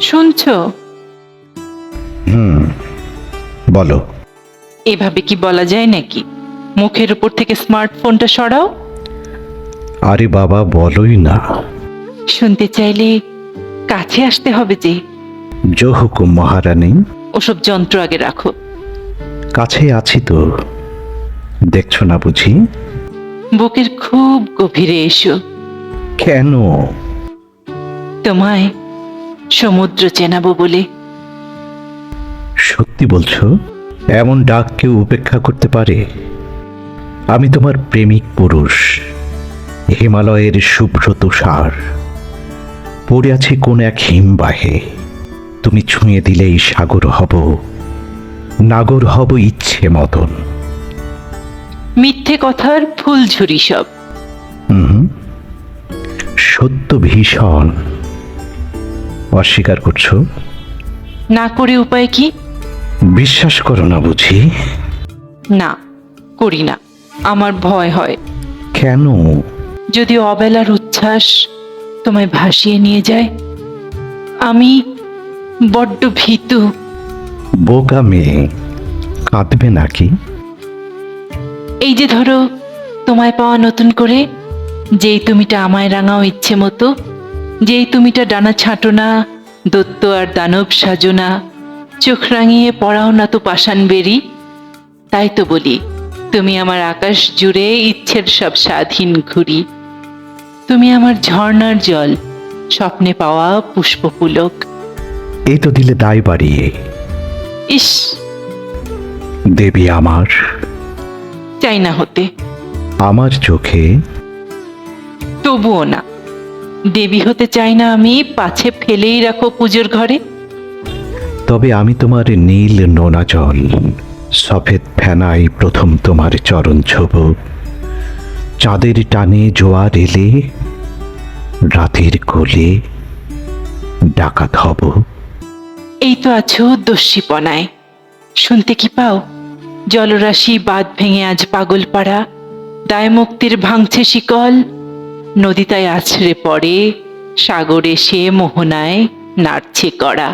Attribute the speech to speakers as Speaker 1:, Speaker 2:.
Speaker 1: শুনছো?
Speaker 2: হুম বলো।
Speaker 1: এভাবে কি বলা যায় নাকি? মুখের উপর থেকে স্মার্টফোনটা সরাও।
Speaker 2: আরে বাবা বলোই না।
Speaker 1: শুনতে চাইলে কাছে আসতে হবে যে।
Speaker 2: জো হুকুম মহারানী।
Speaker 1: ওসব যন্ত্র আগে রাখো।
Speaker 2: কাছে আছি তো। দেখছ না বুঝি?
Speaker 1: বুকের খুব গভীরে এসো।
Speaker 2: কেন?
Speaker 1: তোমায় সমুদ্র চেনাবো বলে।
Speaker 2: সত্যি বলছো? এমন ডাক কেউ উপেক্ষা করতে পারে? আমি তোমার প্রেমিক পুরুষ। হিমালয়ের শুভ্র তুষার পড়ে আছি কোন এক হিমবাহে। তুমি ছুঁয়ে দিলেই সাগর হব। নাগর হব ইচ্ছে মতন।
Speaker 1: মিথ্যে কথার ফুলঝুরি সব।
Speaker 2: হুম। সত্য ভীষণ। অস্বীকার করছ?
Speaker 1: না করে উপায় কি?
Speaker 2: বিশ্বাস করো না বুঝি?
Speaker 1: না করি না। আমার ভয় হয়।
Speaker 2: কেন?
Speaker 1: যদি অবেলার উচ্ছ্বাস তোমায় ভাসিয়ে নিয়ে যায় আমি বড্ড ভীতু।
Speaker 2: বোকা মেয়ে কাঁদবে নাকি?
Speaker 1: এই যে ধরো তোমায় পাওয়া নতুন করে যেই তুমিটা আমায় রাঙাও ইচ্ছে মতো যেই তুমিটা ডানা ছাঁটো না দত্ত আর দানব সাজো না চোখ রাঙিয়ে পড়াও না তো পাষাণ বেরি। তাই তো বলি তুমি আমার আকাশ জুড়ে ইচ্ছের সব স্বাধীন ঘুরি তুমি আমার ঝর্ণার জল স্বপ্নে পাওয়া পুষ্পপুলক
Speaker 2: এই তো দিলে দায় বাড়িয়ে।
Speaker 1: ইস!
Speaker 2: দেবী আমার।
Speaker 1: চাই না হতে।
Speaker 2: আমার চোখে।
Speaker 1: তবুও না। দেবী হতে চাই না আমি পাছে ফেলেই রাখো পুজোর ঘরে।
Speaker 2: তবে আমি তোমার নীল নোনা জল সফেদ ফেনাই প্রথম তোমার চরণ ছোব চাঁদের টানে জোয়ার এলে রাতের কোলে ডাকাত হব
Speaker 1: এই তো আছো দস্যিপনায়। শুনতে কি পাও? জলরাশি বাদ ভেঙে আজ পাগল পাড়া দায় মুক্তির ভাঙছে শিকল। নদীতায় আছড়ে পড়ে সাগরে সে মোহনায় নাড়ছে কড়া।